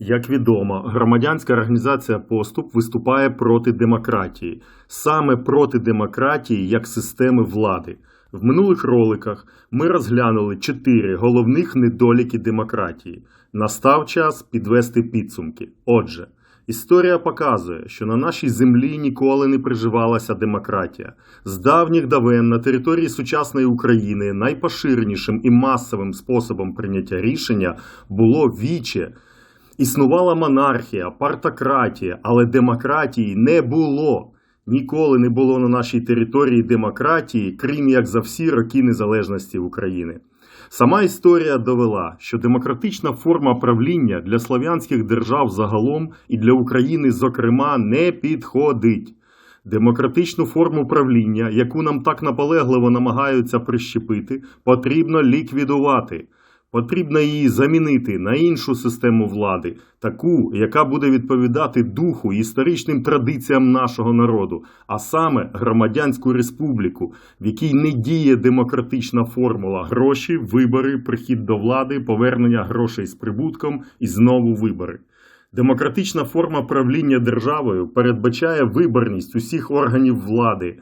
Як відомо, громадянська організація Поступ виступає проти демократії, саме проти демократії як системи влади. В минулих роликах ми розглянули чотири головних недоліки демократії. Настав час підвести підсумки. Отже, історія показує, що на нашій землі ніколи не приживалася демократія. З давніх давен на території сучасної України найпоширенішим і масовим способом прийняття рішення було віче. Існувала монархія, партократія, але демократії не було. Ніколи не було на нашій території демократії, крім як за всі роки незалежності України. Сама історія довела, що демократична форма правління для слов'янських держав загалом і для України, зокрема, не підходить. Демократичну форму правління, яку нам так наполегливо намагаються прищепити, потрібно ліквідувати. Потрібно її замінити на іншу систему влади, таку, яка буде відповідати духу і історичним традиціям нашого народу, а саме громадянську республіку, в якій не діє демократична формула гроші, вибори, прихід до влади, повернення грошей з прибутком і знову вибори. Демократична форма правління державою передбачає виборність усіх органів влади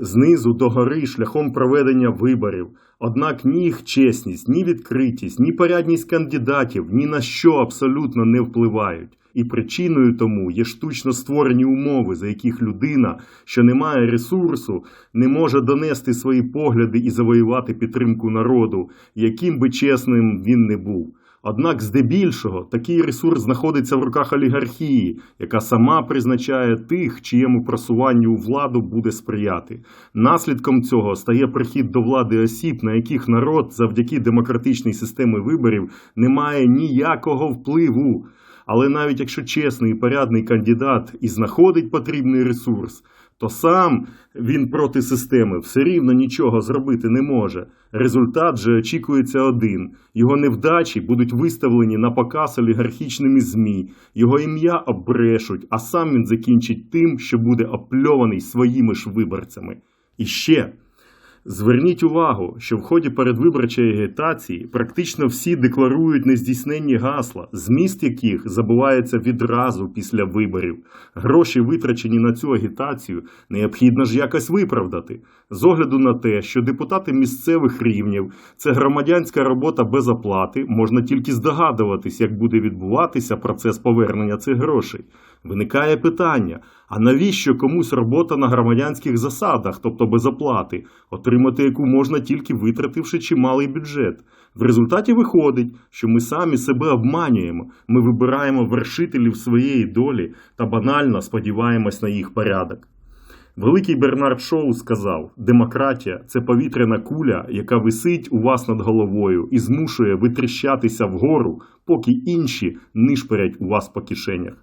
знизу до гори шляхом проведення виборів. Однак ні їх чесність, ні відкритість, ні порядність кандидатів ні на що абсолютно не впливають. І причиною тому є штучно створені умови, за яких людина, що не має ресурсу, не може донести свої погляди і завоювати підтримку народу, яким би чесним він не був. Однак, здебільшого, такий ресурс знаходиться в руках олігархії, яка сама призначає тих, чиєму просуванню у владу буде сприяти. Наслідком цього стає прихід до влади осіб, на яких народ завдяки демократичній системі виборів не має ніякого впливу. Але навіть якщо чесний і порядний кандидат і знаходить потрібний ресурс, то сам він проти системи все рівно нічого зробити не може. Результат же очікується один: його невдачі будуть виставлені на показ олігархічними ЗМІ, його ім'я обрешуть, а сам він закінчить тим, що буде опльований своїми ж виборцями. І ще. Зверніть увагу, що в ході передвиборчої агітації практично всі декларують нездійсненні гасла, зміст яких забувається відразу після виборів. Гроші, витрачені на цю агітацію, необхідно ж якось виправдати. З огляду на те, що депутати місцевих рівнів це громадянська робота без оплати, можна тільки здогадуватись, як буде відбуватися процес повернення цих грошей. Виникає питання: а навіщо комусь робота на громадянських засадах, тобто без оплати, отримати яку можна тільки витративши чималий бюджет? В результаті виходить, що ми самі себе обманюємо, ми вибираємо вершителів своєї долі та банально сподіваємось на їх порядок. Великий Бернард Шоу сказав: демократія це повітряна куля, яка висить у вас над головою і змушує витріщатися вгору, поки інші нишпорять у вас по кишенях.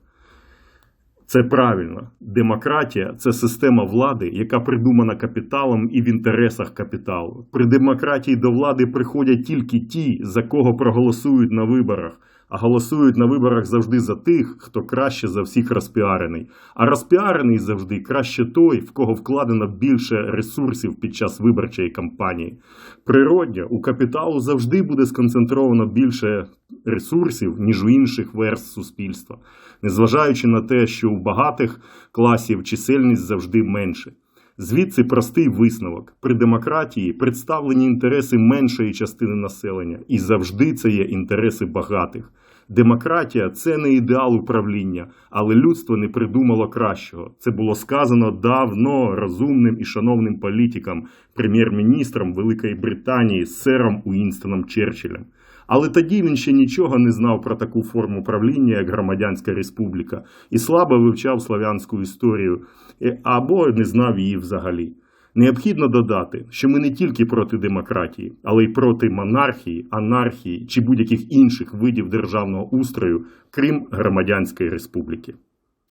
Це правильно. Демократія це система влади, яка придумана капіталом і в інтересах капіталу. При демократії до влади приходять тільки ті, за кого проголосують на виборах. А голосують на виборах завжди за тих, хто краще за всіх розпіарений. А розпіарений завжди краще той, в кого вкладено більше ресурсів під час виборчої кампанії. Природньо, у капіталу завжди буде сконцентровано більше ресурсів, ніж у інших верст суспільства, незважаючи на те, що у багатих класів чисельність завжди менше. Звідси простий висновок: при демократії представлені інтереси меншої частини населення, і завжди це є інтереси багатих. Демократія це не ідеал управління, але людство не придумало кращого. Це було сказано давно розумним і шановним політикам, прем'єр-міністром Великої Британії, сером Уінстоном Черчиллем. Але тоді він ще нічого не знав про таку форму правління, як громадянська республіка, і слабо вивчав славянську історію е, або не знав її взагалі. Необхідно додати, що ми не тільки проти демократії, але й проти монархії, анархії чи будь-яких інших видів державного устрою, крім громадянської республіки.